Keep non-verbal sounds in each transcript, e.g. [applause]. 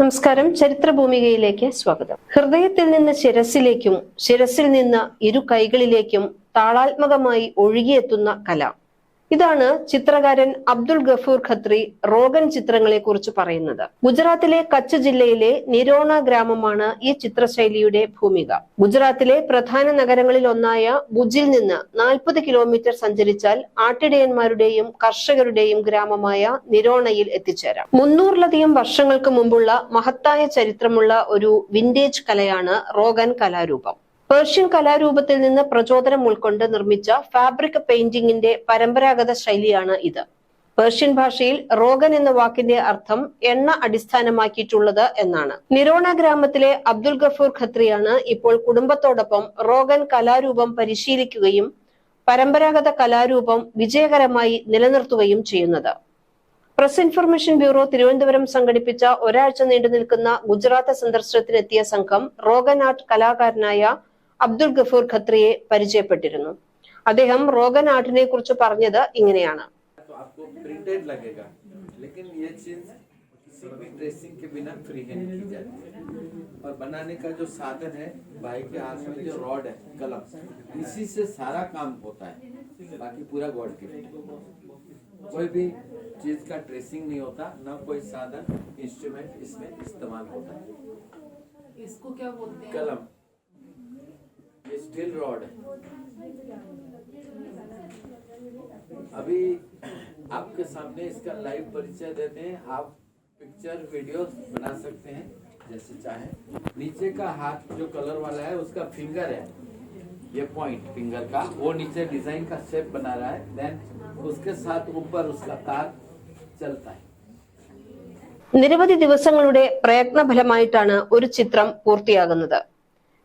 നമസ്കാരം. ചരിത്രഭൂമികയിലേക്ക് സ്വാഗതം. ഹൃദയത്തിൽ നിന്ന് ശിരസിലേക്കും ശിരസിൽ നിന്ന് ഇരു കൈകളിലേക്കും താളാത്മകമായി ഒഴുകിയെത്തുന്ന കല. ഇതാണ് ചിത്രകാരൻ അബ്ദുൾ ഗഫൂർ ഖത്രി റോഗൻ ചിത്രങ്ങളെ കുറിച്ച് പറയുന്നത്. ഗുജറാത്തിലെ കച്ച് ജില്ലയിലെ നിരോണ ഗ്രാമമാണ് ഈ ചിത്രശൈലിയുടെ ഭൂമിക. ഗുജറാത്തിലെ പ്രധാന നഗരങ്ങളിൽ ഒന്നായ ഭുജിൽ നിന്ന് നാൽപ്പത് കിലോമീറ്റർ സഞ്ചരിച്ചാൽ ആട്ടിടയന്മാരുടെയും കർഷകരുടെയും ഗ്രാമമായ നിരോണയിൽ എത്തിച്ചേരാം. മുന്നൂറിലധികം വർഷങ്ങൾക്ക് മുമ്പുള്ള മഹത്തായ ചരിത്രമുള്ള ഒരു വിന്റേജ് കലയാണ് റോഗൻ കലാരൂപം. പേർഷ്യൻ കലാരൂപത്തിൽ നിന്ന് പ്രചോദനം ഉൾക്കൊണ്ട് നിർമ്മിച്ച ഫാബ്രിക് പെയിന്റിംഗിന്റെ പരമ്പരാഗത ശൈലിയാണ് ഇത്. പേർഷ്യൻ ഭാഷയിൽ റോഗൻ എന്ന വാക്കിന്റെ അർത്ഥം എണ്ണ അടിസ്ഥാനമാക്കിയിട്ടുള്ളത് എന്നാണ്. നിരോണ ഗ്രാമത്തിലെ അബ്ദുൽ ഗഫൂർ ഖത്രിയാണ് ഇപ്പോൾ കുടുംബത്തോടൊപ്പം റോഗൻ കലാരൂപം പരിശീലിക്കുകയും പരമ്പരാഗത കലാരൂപം വിജയകരമായി നിലനിർത്തുകയും ചെയ്യുന്നത്. പ്രസ് ഇൻഫർമേഷൻ ബ്യൂറോ തിരുവനന്തപുരം സംഘടിപ്പിച്ച ഒരാഴ്ച നീണ്ടു നിൽക്കുന്ന ഗുജറാത്ത് സന്ദർശനത്തിനെത്തിയ സംഘം റോഗൻ ആർട്ട് കലാകാരനായ അബ്ദുൾ ഗഫൂർ ഖത്രിയെ പരിചയപ്പെട്ടിരുന്നു അദ്ദേഹം റോഗൻ ആർട്ടിനെ കുറിച്ച് പറഞ്ഞത് ഇങ്ങനെയാണ് तो आपको प्रिंटेड लगेगा लेकिन ये चीज किसी भी ड्रेसिंग के बिना फ्री हैंड की जाती है और बनाने का जो साधन है भाई के हाथ में जो रॉड है कलम इसी से सारा काम होता है बाकी पूरा गॉड गिफ्ट कोई भी चीज का ट्रेसिंग नहीं होता न कोई साधन इंस्ट्रूमेंट इसमें इस्तेमाल होता है इसको क्या बोलते हैं कलम ये स्टील रॉड है अभी आपके सामने इसका लाइव परिचय देते हैं आप पिक्चर वीडियो बना सकते हैं जैसे चाहे नीचे का हाथ जो कलर वाला है उसका फिंगर है ये पॉइंट फिंगर का वो नीचे डिजाइन का शेप बना रहा है देन उसके साथ ऊपर उसका तार चलता है നിരവധി ദിവസങ്ങളുടെ പ്രയത്നഫലമായിട്ടാണ് ഒരു ചിത്രം പൂർത്തിയാകുന്നത്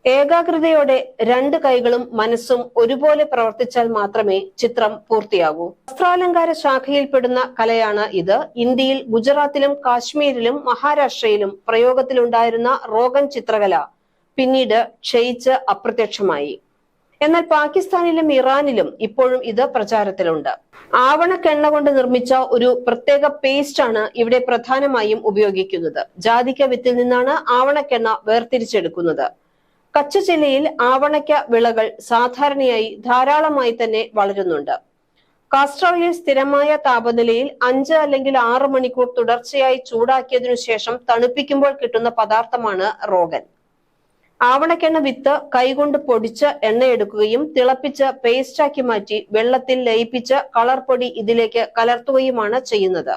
ഏകാഗ്രതയോടെ രണ്ട് കൈകളും മനസ്സും ഒരുപോലെ പ്രവർത്തിച്ചാൽ മാത്രമേ ചിത്രം പൂർത്തിയാകൂ. വസ്ത്രാലങ്കാര ശാഖയിൽപ്പെടുന്ന കലയാണ് ഇത്. ഇന്ത്യയിൽ ഗുജറാത്തിലും കാശ്മീരിലും മഹാരാഷ്ട്രയിലും പ്രയോഗത്തിലുണ്ടായിരുന്ന റോഗൻ ചിത്രകല. പിന്നീട് ക്ഷയിച്ച് അപ്രത്യക്ഷമായി. എന്നാൽ പാകിസ്ഥാനിലും ഇറാനിലും ഇപ്പോഴും ഇത് പ്രചാരത്തിലുണ്ട്. ആവണക്കെണ്ണ കൊണ്ട് നിർമ്മിച്ച ഒരു പ്രത്യേക പേസ്റ്റ് ആണ് ഇവിടെ പ്രധാനമായും ഉപയോഗിക്കുന്നത്. ജാതിക്ക വിത്തിൽ നിന്നാണ് ആവണക്കെണ്ണ വേർതിരിച്ചെടുക്കുന്നത്. കച്ച് ജില്ലയിൽ ആവണയ്ക്ക വിളകൾ സാധാരണയായി ധാരാളമായി തന്നെ വളരുന്നുണ്ട്. കാസ്ട്രോയിൽ സ്ഥിരമായ താപനിലയിൽ അഞ്ച് അല്ലെങ്കിൽ ആറ് മണിക്കൂർ തുടർച്ചയായി ചൂടാക്കിയതിനു ശേഷം തണുപ്പിക്കുമ്പോൾ കിട്ടുന്ന പദാർത്ഥമാണ് റോഗൻ. ആവണക്കെണ്ണ വിത്ത് കൈകൊണ്ട് പൊടിച്ച് എണ്ണയെടുക്കുകയും തിളപ്പിച്ച് പേസ്റ്റാക്കി മാറ്റി വെള്ളത്തിൽ ലയിപ്പിച്ച് കളർ പൊടി ഇതിലേക്ക് കലർത്തുകയുമാണ് ചെയ്യുന്നത്.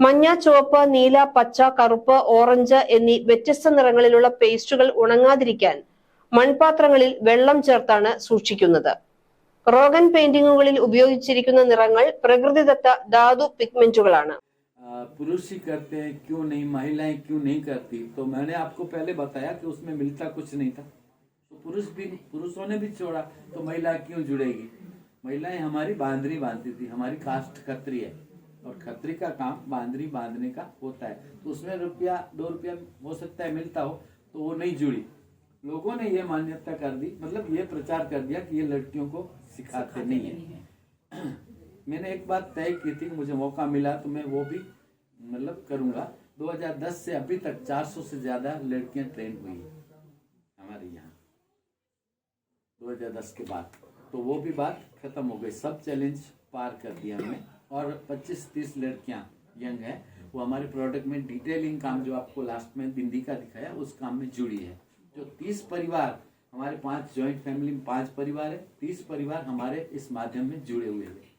മഞ്ഞ ചുവപ്പ് നീല പച്ച കറുപ്പ് ഓറഞ്ച് എന്നീ വ്യത്യസ്ത നിറങ്ങളിലുള്ള പേസ്റ്റുകൾ ഉണങ്ങാതിരിക്കാൻ മൺപാത്രങ്ങളിൽ വെള്ളം ചേർത്താണ് സൂക്ഷിക്കുന്നത് റോഗൻ പെയിന്റിങ്ങുകളിൽ ഉപയോഗിച്ചിരിക്കുന്ന നിറങ്ങൾ പ്രകൃതിദത്ത ധാതു പിഗ്മെന്റുകളാണ് आ, पुरुष ही करते हैं क्यों नहीं महिलाएं क्यों नहीं करती तो मैंने आपको पहले बताया कि उसमें मिलता कुछ नहीं था तो पुरुष भी पुरुषों ने भी छोड़ा तो महिला क्यों जुड़ेगी महिलाएं हमारी बांदरी बांधती थी हमारी कास्ट खत्री है और खत्री का काम बांदरी बांधने का होता है तो उसमें रुपया दो रुपया हो सकता है मिलता हो तो वो नहीं जुड़ी लोगों ने ये मान्यता कर दी मतलब ये प्रचार कर दिया कि ये लड़कियों को सिखाते नहीं है। [clears throat] मैंने एक बात तय की थी मुझे मौका मिला तो मैं वो भी मतलब करूँगा। 2010 से अभी तक 400 से ज़्यादा लड़कियाँ ट्रेन हुई हैं हमारे यहाँ। 2010 के बाद। तो वो भी बात खत्म हो गई। सब चैलेंज पार कर दिया हमने। और 25-30 लड़कियाँ यंग है। वो हमारे प्रोडक्ट में डिटेलिंग काम जो आपको लास्ट में बिंदी का दिखाया उस काम में जुड़ी है। जो 30 परिवार, हमारे पाँच जॉइंट फैमिली में पाँच परिवार है 30 परिवार हमारे इस माध्यम में जुड़े हुए हैं।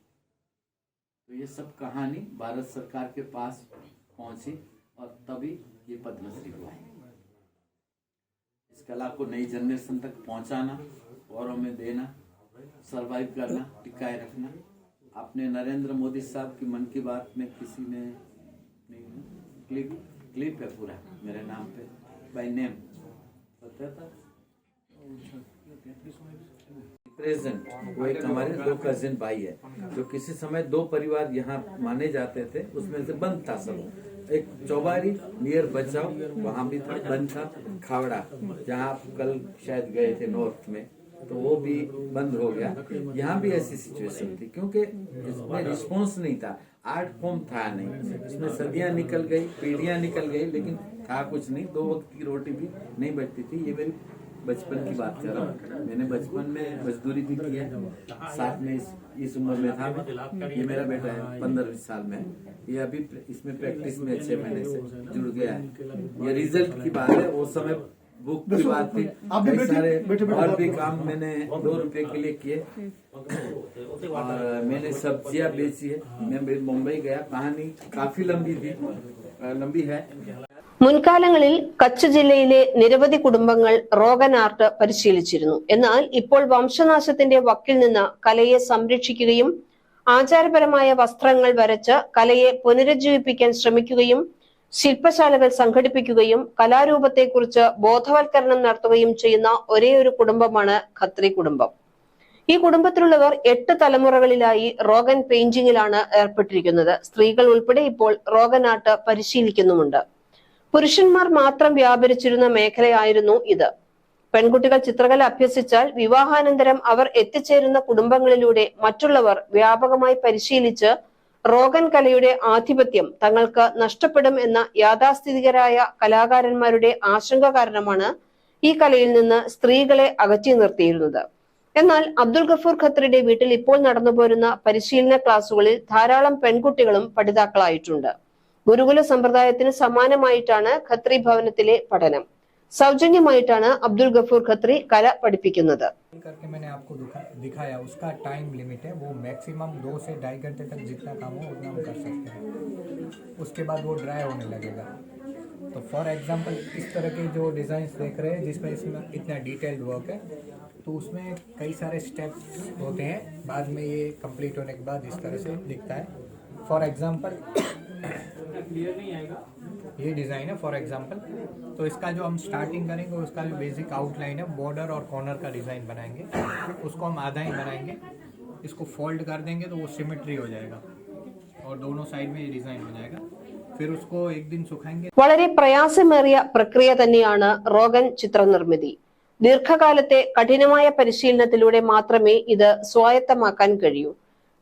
तो ये सब कहानी भारत सरकार के पास पहुँची और तभी ये पद्मश्री हुआ। है इस कला को नई जनरेशन तक पहुंचाना औरों में देना सरवाइव करना, टिकाए रखना। आपने नरेंद्र मोदी साहब की मन की बात में किसी ने, नहीं क्लिप क्लिप है पूरा, मेरे नाम पे बाय नेम प्रेजेंट, वो एक हमारे दो कजिन भाई है, जो किसी समय दो परिवार यहाँ माने जाते थे, उसमें से बंद था सब। एक चौबारी, नियर बचाओ, वहाँ भी था, बंद था, खावड़ा, जहाँ आप कल शायद गए थे नॉर्थ में तो वो भी बंद हो गया। यहाँ भी ऐसी सिचुएशन थी, क्योंकि इसमें रिस्पॉन्स नहीं था आर्ट फॉर्म था नहीं। इसमें सदियाँ निकल गई, पीढ़ियाँ निकल गई, लेकिन था कुछ नहीं दो वक्त की रोटी भी नहीं बचती थी ये मेरी बचपन की बात कर रहा हूँ। मैंने बचपन में मजदूरी भी की है साथ में इस, इस उम्र में था ये मेरा बेटा है पंद्रह बीस साल में ये अभी इसमें प्रैक्टिस में छह महीने से जुड़ गया है। ये रिज़ल्ट की बात है वो समय बुक की बात थी कई सारे बैठे बैठे और भी काम मैंने दो रुपए के लिए किए। और मैंने सब्ज़ियाँ बेची है। मैं मुंबई गया कहानी काफ़ी लंबी थी लंबी है। മുൻകാലങ്ങളിൽ കച്ച് ജില്ലയിലെ നിരവധി കുടുംബങ്ങൾ റോഗൻ ആർട്ട് പരിശീലിച്ചിരുന്നു. എന്നാൽ ഇപ്പോൾ വംശനാശത്തിന്റെ വക്കിൽ നിന്ന് കലയെ സംരക്ഷിക്കുകയും ആചാരപരമായ വസ്ത്രങ്ങൾ വരച്ച് കലയെ പുനരുജ്ജീവിപ്പിക്കാൻ ശ്രമിക്കുകയും ശില്പശാലകൾ സംഘടിപ്പിക്കുകയും കലാരൂപത്തെക്കുറിച്ച് ബോധവൽക്കരണം നടത്തുകയും ചെയ്യുന്ന ഒരേ ഒരു കുടുംബമാണ് ഖത്രി കുടുംബം. ഈ കുടുംബത്തിലുള്ളവർ എട്ട് തലമുറകളിലായി റോഗൻ പെയിന്റിംഗിലാണ് ഏർപ്പെട്ടിരിക്കുന്നത്. സ്ത്രീകൾ ഉൾപ്പെടെ ഇപ്പോൾ റോഗൻ ആർട്ട് പരിശീലിക്കുന്നുമുണ്ട്. പുരുഷന്മാർ മാത്രം വ്യാപരിച്ചിരുന്ന മേഖലയായിരുന്നു ഇത്. പെൺകുട്ടികൾ ചിത്രകല അഭ്യസിച്ചാൽ വിവാഹാനന്തരം അവർ എത്തിച്ചേരുന്ന കുടുംബങ്ങളിലൂടെ മറ്റുള്ളവർ വ്യാപകമായി പരിശീലിച്ച് റോഗൻ കലയുടെ ആധിപത്യം തങ്ങൾക്ക് നഷ്ടപ്പെടും എന്ന യാഥാസ്ഥിതികരായ കലാകാരന്മാരുടെ ആശങ്ക കാരണമാണ് ഈ കലയിൽ നിന്ന് സ്ത്രീകളെ അകറ്റി നിർത്തിയിരുന്നത്. എന്നാൽ അബ്ദുൽ ഗഫൂർ ഖത്രിയുടെ വീട്ടിൽ ഇപ്പോൾ നടന്നുപോരുന്ന പരിശീലന ക്ലാസുകളിൽ ധാരാളം പെൺകുട്ടികളും പഠിതാക്കളായിട്ടുണ്ട്. ഗുരുകുല സമ്പ്രദായത്തിന് സമാനമായിട്ടാണ് ഖത്രി ഭവനത്തിലെ പഠനം സൗജന്യമായിട്ടാണ് അബ്ദുൾ ഗഫൂർ ഖത്രി കല പഠിപ്പിക്കുന്നത് करके मैंने आपको दिखा, दिखाया उसका टाइम लिमिट है वो मैक्सिमम दो से ढाई घंटे तक जितना काम हो उतना हम कर सकते हैं उसके बाद वो ड्राई होने लगेगा तो फॉर एग्जांपल इस तरह के जो डिज़ाइंस देख रहे हैं जिसमें इसमें इतना डिटेल्ड वर्क है तो उसमें कई सारे स्टेप्स होते हैं बाद में ये कंप्लीट होने के बाद इस तरह से दिखता है फॉर एग्जांपल ये डिज़ाइन है फॉर एग्जांपल तो इसका जो हम स्टार्टिंग करेंगे उसका जो बेसिक आउटलाइन है बॉर्डर और कॉर्नर का डिज़ाइन बनाएंगे उसको हम आधा ही बनाएंगे इसको फोल्ड कर देंगे तो वो सिमेट्री हो जाएगा और दोनों साइड में ये डिज़ाइन हो जाएगा फिर उसको एक दिन सुखाएंगे വളരെ പ്രയാസമേറിയ പ്രക്രിയ തന്നെയാണ് റോഗൻ ചിത്രനിർമ്മിതി ദീർഘകാലത്തെ കഠിനമായ പരിശീലനത്തിലൂടെ മാത്രമേ ഇത് സ്വായത്തമാക്കാൻ കഴിയൂ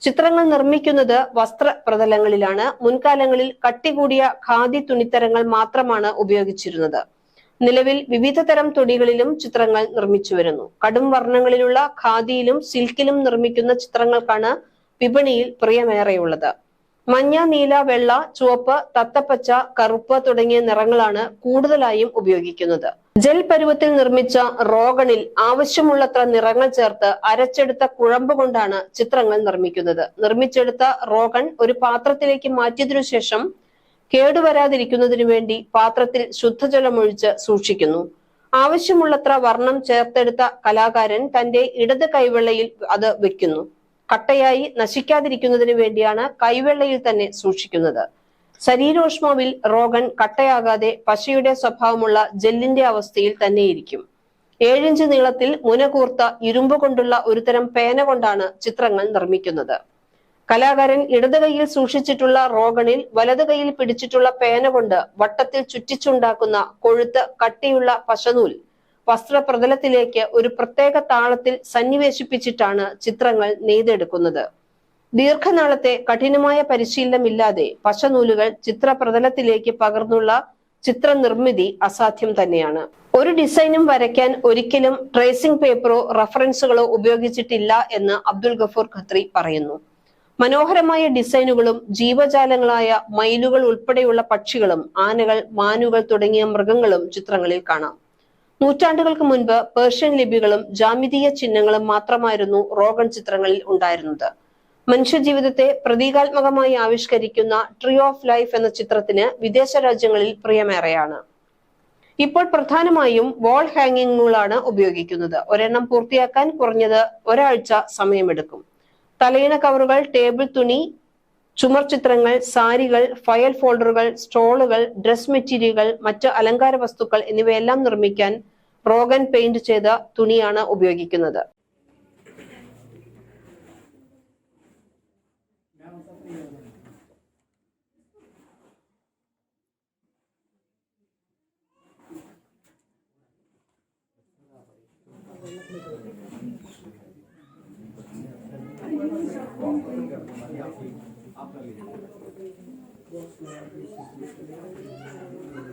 ചിത്രങ്ങൾ നിർമ്മിക്കുന്നത് വസ്ത്ര പ്രതലങ്ങളിലാണ്. മുൻകാലങ്ങളിൽ കട്ടികൂടിയ ഖാദി തുണിത്തരങ്ങൾ മാത്രമാണ് ഉപയോഗിച്ചിരുന്നത്. നിലവിൽ വിവിധ തരം തുണികളിലും ചിത്രങ്ങൾ നിർമ്മിച്ചു വരുന്നു. കടും വർണങ്ങളിലുള്ള ഖാദിയിലും സിൽക്കിലും നിർമ്മിക്കുന്ന ചിത്രങ്ങൾക്കാണ് വിപണിയിൽ പ്രിയമേറെയുള്ളത്. മഞ്ഞ നീല വെള്ള ചുവപ്പ് തത്തപ്പച്ച കറുപ്പ് തുടങ്ങിയ നിറങ്ങളാണ് കൂടുതലായും ഉപയോഗിക്കുന്നത്. ജെൽ പരുവത്തിൽ നിർമ്മിച്ച റോഗണിൽ ആവശ്യമുള്ളത്ര നിറങ്ങൾ ചേർത്ത് അരച്ചെടുത്ത കുഴമ്പ് കൊണ്ടാണ് ചിത്രങ്ങൾ നിർമ്മിക്കുന്നത്. നിർമ്മിച്ചെടുത്ത റോഗൺ ഒരു പാത്രത്തിലേക്ക് മാറ്റിയതിനു ശേഷം കേടുവരാതിരിക്കുന്നതിനു വേണ്ടി പാത്രത്തിൽ ശുദ്ധജലമൊഴിച്ച് സൂക്ഷിക്കുന്നു. ആവശ്യമുള്ളത്ര വർണം ചേർത്തെടുത്ത കലാകാരൻ തന്റെ ഇടത് കൈവെള്ളയിൽ അത് വെക്കുന്നു. കട്ടയായി നശിക്കാതിരിക്കുന്നതിന് വേണ്ടിയാണ് കൈവെള്ളയിൽ തന്നെ സൂക്ഷിക്കുന്നത്. ശരീരോഷ്മാവിൽ റോഗൻ കട്ടയാകാതെ പശയുടെ സ്വഭാവമുള്ള ജെല്ലിന്റെ അവസ്ഥയിൽ തന്നെയിരിക്കും. ഏഴിഞ്ച് നീളത്തിൽ മുനകൂർത്ത ഇരുമ്പ് കൊണ്ടുള്ള ഒരുതരം പേന കൊണ്ടാണ് ചിത്രങ്ങൾ നിർമ്മിക്കുന്നത്. കലാകാരൻ ഇടത് കൈയിൽ സൂക്ഷിച്ചിട്ടുള്ള റോഗണിൽ വലത് കൈയിൽ പിടിച്ചിട്ടുള്ള പേന കൊണ്ട് വട്ടത്തിൽ ചുറ്റിച്ചുണ്ടാക്കുന്ന കൊഴുത്ത് കട്ടിയുള്ള പശനൂൽ വസ്ത്രപ്രതലത്തിലേക്ക് ഒരു പ്രത്യേക താളത്തിൽ സന്നിവേശിപ്പിച്ചിട്ടാണ് ചിത്രങ്ങൾ നെയ്തെടുക്കുന്നത്. ദീർഘനാളത്തെ കഠിനമായ പരിശീലനമില്ലാതെ പശനൂലുകൾ ചിത്രപ്രതലത്തിലേക്ക് പകർന്നുള്ള ചിത്ര നിർമ്മിതി അസാധ്യം തന്നെയാണ്. ഒരു ഡിസൈനും വരയ്ക്കാൻ ഒരിക്കലും ട്രേസിംഗ് പേപ്പറോ റഫറൻസുകളോ ഉപയോഗിച്ചിട്ടില്ല എന്ന് അബ്ദുൽ ഗഫൂർ ഖത്രി പറയുന്നു. മനോഹരമായ ഡിസൈനുകളും ജീവജാലങ്ങളായ മയിലുകൾ ഉൾപ്പെടെയുള്ള പക്ഷികളും ആനകൾ മാനുകൾ തുടങ്ങിയ മൃഗങ്ങളും ചിത്രങ്ങളിൽ കാണാം. നൂറ്റാണ്ടുകൾക്ക് മുൻപ് പേർഷ്യൻ ലിപികളും ജാമിതീയ ചിഹ്നങ്ങളും മാത്രമായിരുന്നു റോഗൺ ചിത്രങ്ങളിൽ ഉണ്ടായിരുന്നത്. മനുഷ്യജീവിതത്തെ പ്രതീകാത്മകമായി ആവിഷ്കരിക്കുന്ന ട്രീ ഓഫ് ലൈഫ് എന്ന ചിത്രത്തിന് വിദേശ രാജ്യങ്ങളിൽ പ്രിയമേറെയാണ്. ഇപ്പോൾ പ്രധാനമായും വാൾ ഹാങ്ങിങ്ങുകളാണ് ഉപയോഗിക്കുന്നത്. ഒരെണ്ണം പൂർത്തിയാക്കാൻ കുറഞ്ഞത് ഒരാഴ്ച സമയമെടുക്കും. തലയിണ കവറുകൾ ടേബിൾ തുണി ചുമർ ചിത്രങ്ങൾ സാരികൾ ഫയൽ ഫോൾഡറുകൾ സ്റ്റോളുകൾ ഡ്രസ് മെറ്റീരിയലുകൾ മറ്റ് അലങ്കാര വസ്തുക്കൾ എന്നിവയെല്ലാം നിർമ്മിക്കാൻ റോഗൻ പെയിന്റ് ചെയ്ത തുണിയാണ് ഉപയോഗിക്കുന്നത് Thank you.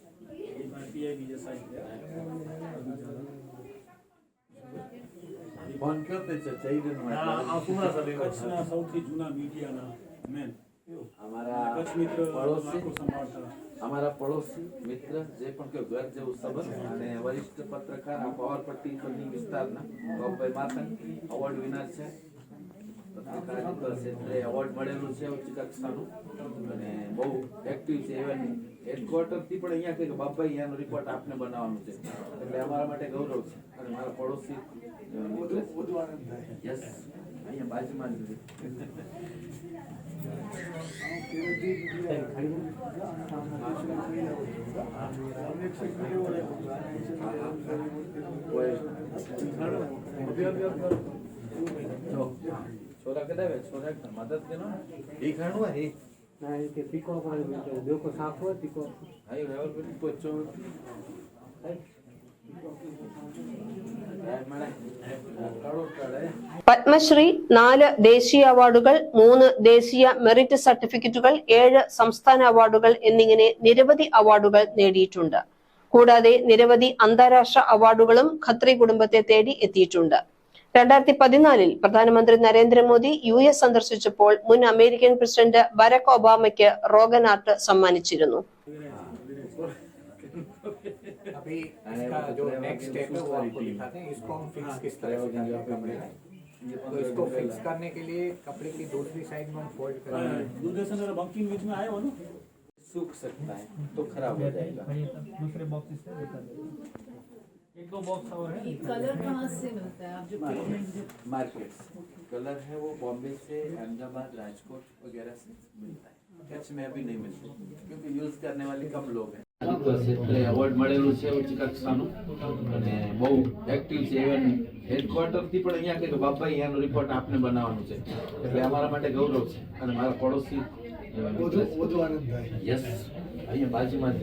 ફોન કયો તે છે જયદન કચ્છના સૌથી જૂના મીડિયાના મેન हमारा કચ્છ મિત્ર પડોશી આખું સંભાળતા અમારા પડોશી મિત્ર જે પણ કે ઘર જેવું સંબંધ અને વરિષ્ઠ પત્રકાર આ પાવરપટ્ટી પરની વિસ્તારના ગોપભાઈ માતંગ અવોર્ડ વિનર છે ક્ષેત્રે એવોર્ડ મળેલું છે ઉચ્ચ કક્ષાનું અને બહુ એક્ટિવ છે ઇવન હેડક્વાર્ટરથી પણ અહીંયા કે બાપભાઈ અહીંયાનો રિપોર્ટ આપને બનાવવાનું છે એટલે અમારા માટે ગૌરવ છે અને મારા પડોશી યસ અહીંયા બાજુમાં જ. छोरा के देवे छोरा के मदद के ना ही खाणू है नहीं के पिको पर देखो साफ हो पिको हाई लेवल पे पोचो മഴ കടോട്ടാളെ പത്മശ്രീ നാല് ദേശീയ അവാർഡുകൾ മൂന്ന് ദേശീയ മെറിറ്റ് സർട്ടിഫിക്കറ്റുകൾ ഏഴ് സംസ്ഥാന അവാർഡുകൾ എന്നിങ്ങനെ നിരവധി അവാർഡുകൾ നേടിയിട്ടുണ്ട് കൂടാതെ നിരവധി അന്താരാഷ്ട്ര അവാർഡുകളും ഖത്രി കുടുംബത്തെ തേടി എത്തിയിട്ടുണ്ട് രണ്ടായിരത്തി പതിനാലിൽ പ്രധാനമന്ത്രി നരേന്ദ്രമോദി യു എസ് സന്ദർശിച്ചപ്പോൾ മുൻ അമേരിക്കൻ പ്രസിഡന്റ് ബരക് ഒബാമയ്ക്ക് റോഗൻ ആർട്ട് സമ്മാനിച്ചിരുന്നു अभी इसका जो नेक्स्ट स्टेप है वो आपको दिखाते हैं इसको हम फिक्स किस तरह से करते हैं कपड़े में तो इसको फिक्स करने के लिए कपड़े की दूसरी साइड में हम फोल्ड करेंगे सूख सकता है तो खराब हो जाएगा दूसरे बॉक्स एक दो बॉक्स और है ये कलर कहाँ से मिलता है आप जो पिगमेंट मार्केट से कलर है वो बॉम्बे से अहमदाबाद राजकोट वगैरह से मिलता है कच्छ में अभी नहीं मिलते क्योंकि यूज करने वाले कम लोग हैं ક્ષેત્રે એવોર્ડ મળેલું છે ઉચ્ચ કક્ષાનું અને બહુ એક્ટિવ છે ઇવન હેડક્વાર્ટર થી પણ અહીંયા કે બાપભાઈ અહીંયાનો રિપોર્ટ આપને બનાવવાનું છે એટલે અમારા માટે ગૌરવ છે અને મારા પડોશી યસ અહીંયા બાજુમાં જ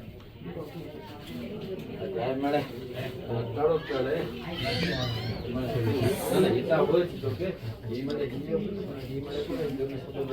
મળે.